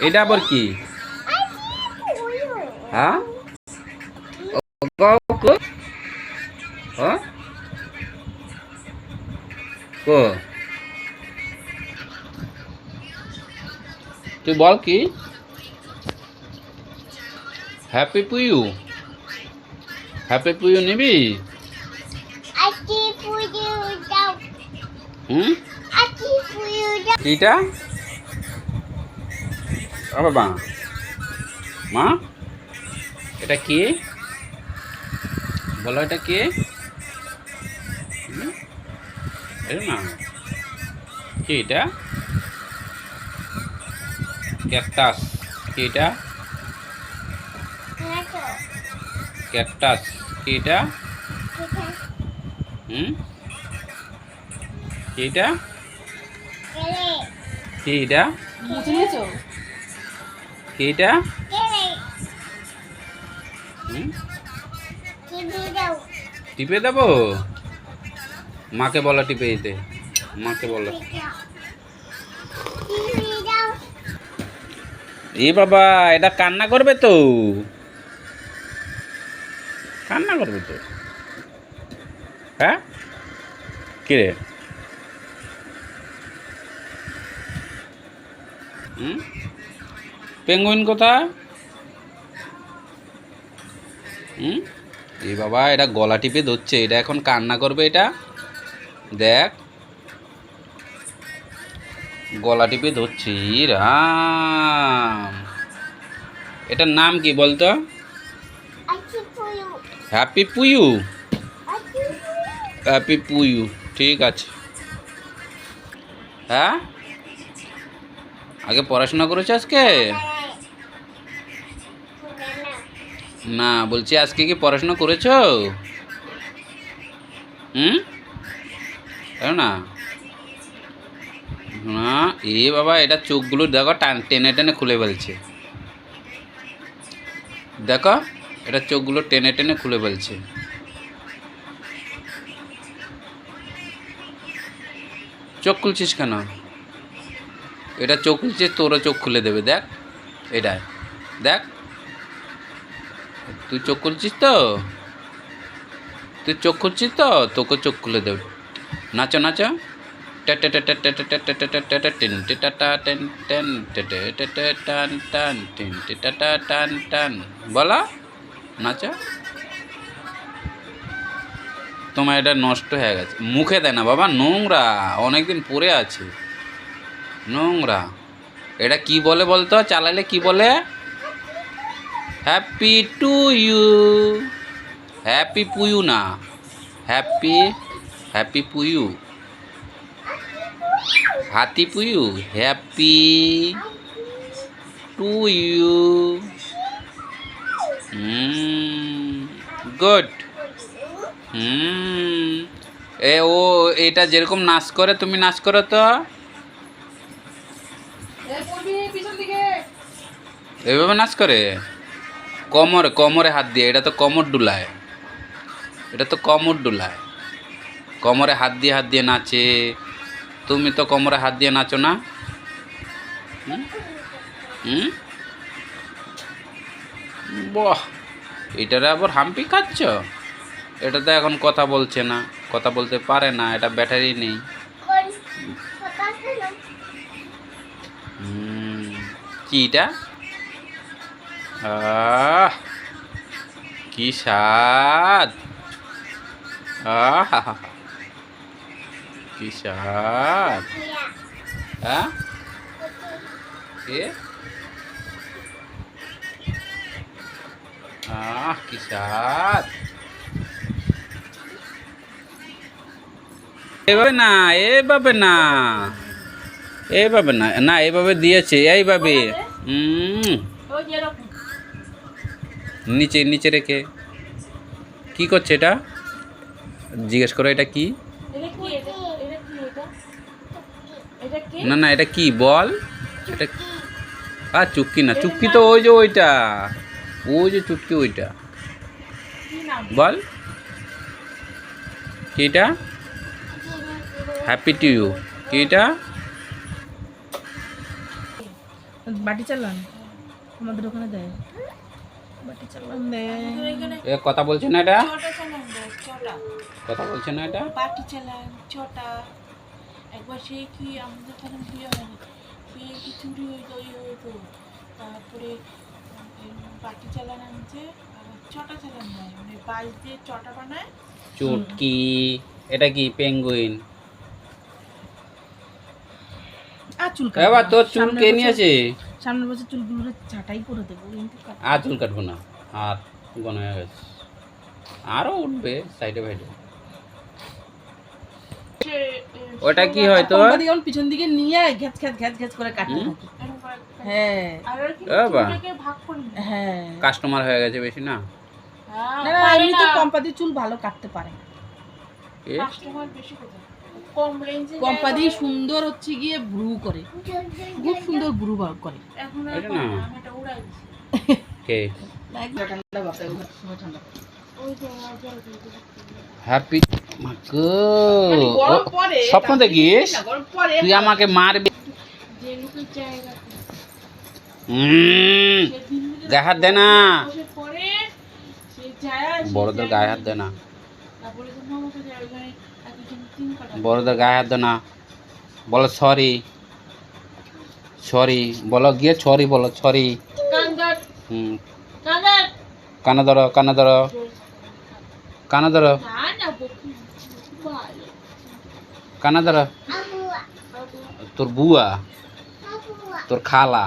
এটা আবার কি? হ্যাঁ? হ্যাঁ? তুই বল কি? হ্যাপি পুয়ু হ্যাপি পুয়ু নিবি? কিটা? ও বাবা মা? এটা কি? বলো এটা কি? না কি এটা? ক্যাকটাস। কি এটা? ক্যাকটাস। কি এটা? হুম? কি এটা? কি এটা? কি এটা? টিপে দেবো? মাকে বলো টিপে দিতে। মাকে বলো। এ বাবা, এটা কান্না করবে তো। কান্না করবে তো। হ্যাঁ? কে রে? হুম? পেঙ্গুইন কোথায়? হুম? এ বাবা, এটা গলা টিপে ধরছে, এটা এখন কান্না করবে এটা? দেখ। গলা টিপে ধরছি রাম। এটার নাম কি বলতো? হ্যাপি পুয়ু। হ্যাপি পুয়ু, ঠিক আছে। হ্যাঁ? আগে পড়াশোনা করেছ আজকে? না, বলছি আজকে কি পড়াশোনা করেছ? হুম? না? না, এ বাবা, এটা চোখগুলো দেখো, টান, টেনে টেনে খুলে ফেলছে। দেখো, এটা চোখগুলো টেনে টেনে খুলে ফেলছে। চোখ খুলছিস কেন? এটা চোখ খুলছে, তোরও চোখ খুলে দেবে, দেখ। এটাই। দেখ তুই চোখ খুলছিস তো তুই চোখ খুলছিস তো তোকে চোখ খুলে দেবে নাচো নাচো বলো নাচো তোমার এটা নষ্ট হয়ে গেছে মুখে দেয় না বাবা নোংরা অনেকদিন পরে আছে নোংরা এটা কি বলে বলতো চালালে কি বলে হ্যাপি টু ইউ হ্যাপি পুয়ু না হ্যাপি হ্যাপি পুয়ু হাতি পুয়ু হ্যাপি টু ইউ গুড হুম এ ও এটা যেরকম নাচ করে তুমি নাচ করো তো। এভাবে নাচ করে? কোমরে কোমরে হাত দিয়ে এটা তো কোমর ডুলায়। এটা তো কোমর ডুলায়। কোমরে হাত দিয়ে হাত দিয়ে নাচে। তুমি তো কোমরে হাত দিয়ে নাচো না? হুম? হুম? বাহ! এটারে আবার হাম্পি খাচ্ছ? এটা তো এখন কথা বলছে না কথা বলতে পারে না এটা ব্যাটারি নেই। কি এটা? আহ, কি স্বাদ। আহ, কি স্বাদ। হ্যাঁ? আহ, কি স্বাদ। এভাবে না এভাবে না। এভাবে না না, এভাবে দিয়েছে, এইভাবে। হুম। নিচে নিচে রেখে। কি করছে এটা? জিজ্ঞেস করো এটা কি? এটা কি? এটা এটা কি? এটা? এটা কি? না না এটা কি? বল। এটা আর চুক্কি না। চুক্কি তো ওই যে ওইটা। ওই যে চুটকি ওইটা। বল। কি এটা? হ্যাপি টু ইউ কি এটা? বাটি চালান। আমাদের ওখানে দেয়। এ কথা বলছে না এটা? কথা বলছে না এটা? বাটি চালান ছটা একবার সেই কি আমাদের তখন বিয়ে হয়নি বিয়ে কি চুরি হইতো ইয়ে হইতো তারপরে বাটি চালান আনছে ছটা চালান দেয় মানে বাঁশ দিয়ে চটা বানায়। চুটকি এটা কি পেঙ্গুইন? এবার তোর চুল কে নিয়েছে? সামনের বছর চুলগুলো ছাটাই করে দেবো কিন্তু আর চুল কাটবো না আর গন হয়ে গেছে। আরও উঠবে সাইডে এ, ওটা কি হয় পিছন দিকে নিয়ে ঘ্যাচ ঘ্যাচ ঘ্যাচ ঘ্যাচ করে কাটতে হ্যাঁ। হ্যাঁ। কাস্টমার হয়ে গেছে বেশি না? হ্যাঁ, না এমনি তো না। চুল ভালো কাটতে পারে। কাস্টমার বেশি কোথায়? কম রেঞ্জে কোম্পানি সুন্দর হচ্ছে গিয়ে ব্রু করে। খুব সুন্দর ব্রু বার করে। এখন আর না। আমি এটা উড়াই কে? ঠান্ডা সময় ঠান্ডা। হ্যাপি স্বপ্ন দেখিস? তুই আমাকে মারবি। গায়ে হাত দে না। বড়দের গায়ে হাত দে না। বড়দের গায়ে হাত না বলো সরি সরি বলো গিয়ে সরি বলো সরি হুম। কানে ধরো কানে ধরো। কানে ধরো। কানে ধরো। তোর বুয়া। তোর খালা।